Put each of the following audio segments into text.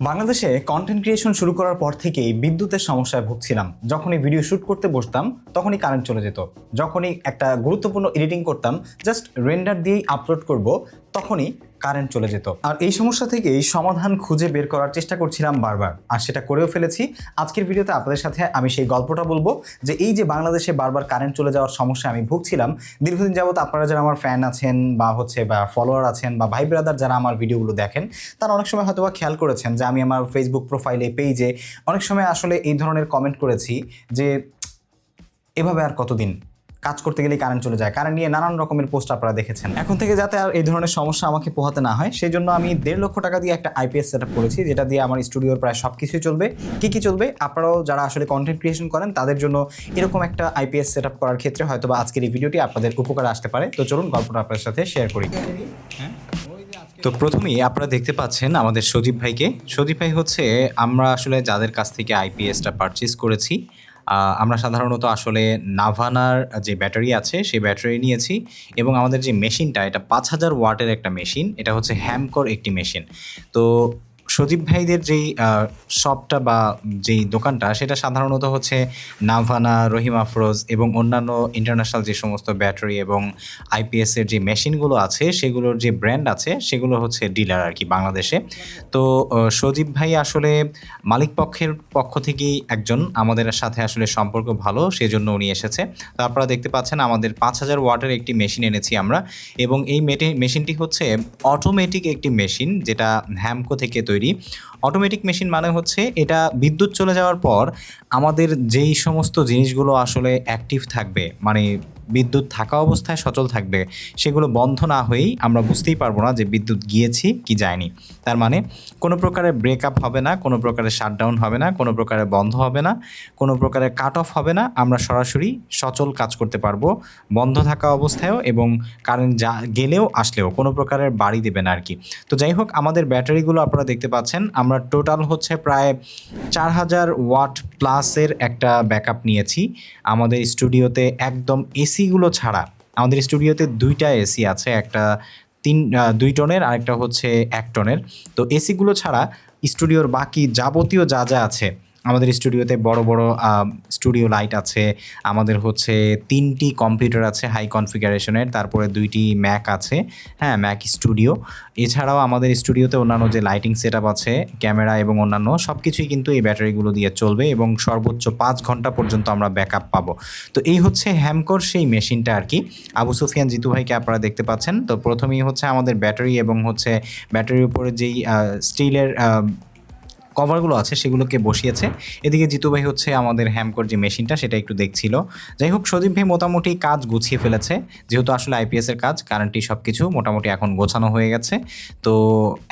বাংলাদেশে content creation শুরু করার পর থেকেই বিদ্যুতের সমস্যায় ভুগছিলাম। যখনই ভিডিও শ্যুট করতে বসতাম, তখনই কারেন্ট চলে যেত। যখনই একটা গুরুত্বপূর্ণ এডিটিং করতাম জাস্ট রেন্ডার দিয়েই আপলোড করব তখনই কারেন্ট চলে যেত। আর এই সমস্যা থেকেই সমাধান খুঁজে বের করার চেষ্টা করছিলাম বারবার। আর সেটা করেও ফেলেছি। আজকের ভিডিওতে আপনাদের সাথে আমি সেই গল্পটা বলব যে এই যে বাংলাদেশে বারবার কারেন্ট চলে যাওয়ার সমস্যা আমি ভুগছিলাম, দীর্ঘদিন যাবত আপনারা যারা আমার ফ্যান আছেন বা হচ্ছে বা ফলোয়ার আছেন বা ভাই ব্রাদার যারা আমার ভিডিওগুলো দেখেন, তারা অনেক সময় হয়তো বা খেয়াল করেছেন যে আমি আমার ফেসবুক প্রোফাইলে পেজে অনেক সময় আসলে এই ধরনের কমেন্ট করেছি যে, এভাবে আর কতদিন? কাজ করতে গেলেই কারেন্ট চলে যায়। কারেন্ট নিয়ে নানান রকমের পোস্ট আপনারা দেখেছেন। এখন থেকে যাতে আর এই ধরনের সমস্যা আমাকে পোহাতে না হয় সেই জন্য আমি দেড় লক্ষ টাকা দিয়ে একটা আইপিএস সেট আপ করেছি যেটা দিয়ে আমার স্টুডিওর প্রায় সব কিছুই চলবে। কী কী চলবে? আপনারাও যারা আসলে কন্টেন্ট ক্রিয়েশন করেন তাদের জন্য এরকম একটা আইপিএস সেট আপ করার ক্ষেত্রে হয়তো বা আজকের এই ভিডিওটি আপনাদের উপকারে আসতে পারে। তো চলুন গল্পটা আপনাদের সাথে শেয়ার করি। তো প্রথমেই আপনারা দেখতে পাচ্ছেন আমাদের সজীব ভাইকে। সজীব ভাই হচ্ছে আমরা আসলে যাদের কাছ থেকে আইপিএসটা পারচেস করেছি আমরা সাধারণত আসলে নাভানার যে ব্যাটারি আছে, সেই ব্যাটারি নিয়েছি এবং আমাদের যে মেশিনটা, এটা পাঁচ হাজার ওয়াটের একটা মেশিন, এটা হচ্ছে হ্যামকর একটি মেশিন। তো সজীব ভাইদের যেই শপটা বা যেই দোকানটা, সেটা সাধারণত হচ্ছে নাভানা রহিম আফরোজ এবং অন্যান্য ইন্টারন্যাশনাল যে সমস্ত ব্যাটারি এবং আইপিএস এর যে মেশিনগুলো আছে, সেগুলোর যে ব্র্যান্ড আছে, সেগুলো হচ্ছে ডিলার আর কি বাংলাদেশে। তো সজীব ভাই আসলে মালিক পক্ষের পক্ষ থেকেই একজন, আমাদের সাথে আসলে সম্পর্ক ভালো, সেজন্য উনি এসেছে। তো আপনারা দেখতে পাচ্ছেন, আমাদের পাঁচ হাজার ওয়াটের একটি মেশিন এনেছি আমরা এবং এই মেটে- মেশিনটি হচ্ছে অটোমেটিক একটি মেশিন যেটা হ্যামকো থেকে তৈরি অটোমেটিক মেশিন মানে হচ্ছে এটা বিদ্যুৎ চলে যাওয়ার পর আমাদের যেই সমস্ত জিনিসগুলো আসলে অ্যাক্টিভ থাকবে মানে বিদ্যুৎ থাকা অবস্থায় সচল থাকবে। সেগুলো বন্ধ না হয়েই আমরা বুঝতেই পারব না যে বিদ্যুৎ গিয়েছি কি যায়নি। তার মানে কোনো প্রকারের ব্রেকআপ হবে না, কোনো প্রকারের শাটডাউন হবে না, কোনো প্রকারের বন্ধ হবে না, কোনো প্রকারের কাট অফ হবে না। আমরা সরাসরি সচল কাজ করতে পারব বন্ধ থাকা অবস্থায়ও এবং কারেন্ট যা গেলেও আসলেও, কোনো প্রকারের বাড়ি দেবে না আর কি তো যাই হোক, আমাদের ব্যাটারিগুলো আপনারা দেখতে পাচ্ছেন। আমরা টোটাল হচ্ছে প্রায় চার হাজার ওয়াট প্লাসের একটা ব্যাকআপ নিয়েছি। আমাদের স্টুডিওতে একদম এসিগুলো ছাড়া আমাদের স্টুডিওতে দুইটা এসি আছে, একটা তিন দুই টনের আর একটা হচ্ছে এক টনের। তো এসিগুলো ছাড়া স্টুডিওর বাকি যাবতীয় যা যা আছে আমাদের স্টুডিওতে বড় বড় স্টুডিও লাইট আছে। আমাদের হচ্ছে তিনটি কম্পিউটার আছে হাই কনফিগারেশনের, তারপরে দুইটি ম্যাক আছে। হ্যাঁ ম্যাক স্টুডিও। এছাড়াও আমাদের স্টুডিওতে অন্যান্য যে লাইটিং সেট আছে, ক্যামেরা এবং অন্যান্য সব কিছুই কিন্তু এই ব্যাটারিগুলো দিয়ে চলবে এবং সর্বোচ্চ পাঁচ ঘণ্টা পর্যন্ত আমরা ব্যাকআপ পাবো। তো এই হচ্ছে হ্যামকর সেই মেশিনটা আর কি। আবু সুফিয়ান, জিতু ভাইকে আপনারা দেখতে পাচ্ছেন। তো প্রথমেই হচ্ছে আমাদের ব্যাটারি এবং হচ্ছে ব্যাটারির উপরে যেই স্টিলের কভারগুলো আছে, সেগুলোকে বসিয়েছে। এদিকে জিতু ভাই হচ্ছে আমাদের হ্যামকর যে মেশিনটা, সেটা একটু দেখছিল। যাই হোক, সজীব ভাই মোটামুটি কাজ গুছিয়ে ফেলেছে। যেহেতু আসলে আইপিএস এর কাজ কারেন্টই সব কিছু মোটামুটি এখন গোছানো হয়ে গেছে। তো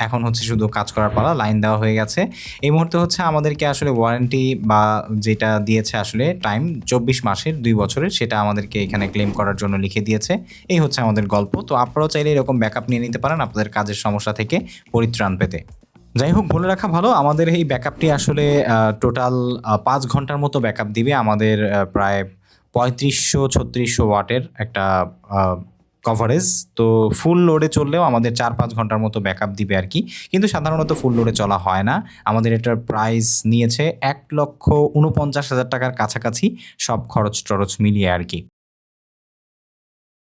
এখন হচ্ছে শুধু কাজ করার পালা লাইন দেওয়া হয়ে গেছে। এই মুহূর্তে হচ্ছে আমাদেরকে আসলে ওয়ারেন্টি বা যেটা দিয়েছে আসলে টাইম চব্বিশ মাসের দুই বছরের, সেটা আমাদেরকে এখানে ক্লেম করার জন্য লিখে দিয়েছে। এই হচ্ছে আমাদের গল্প। তো আপনারাও চাইলে এরকম ব্যাকআপ নিয়ে নিতে পারেন আপনাদের কাজের সমস্যা থেকে পরিত্রাণ পেতে। যাই হোক বলে রাখা ভালো। আমাদের এই ব্যাকআপটি আসলে টোটাল পাঁচ ঘণ্টার মতো ব্যাকআপ দিবে আমাদের প্রায় পঁয়ত্রিশশো ছত্রিশশো ওয়াটের একটা কভারেজ তো ফুল লোডে চললেও আমাদের চার পাঁচ ঘণ্টার মতো ব্যাকআপ দিবে আর কি। কিন্তু সাধারণত ফুল লোডে চলা হয় না। আমাদের এটার প্রাইস নিয়েছে এক লক্ষ উনপঞ্চাশ হাজার টাকার কাছাকাছি সব খরচ টরচ মিলিয়ে আর কি।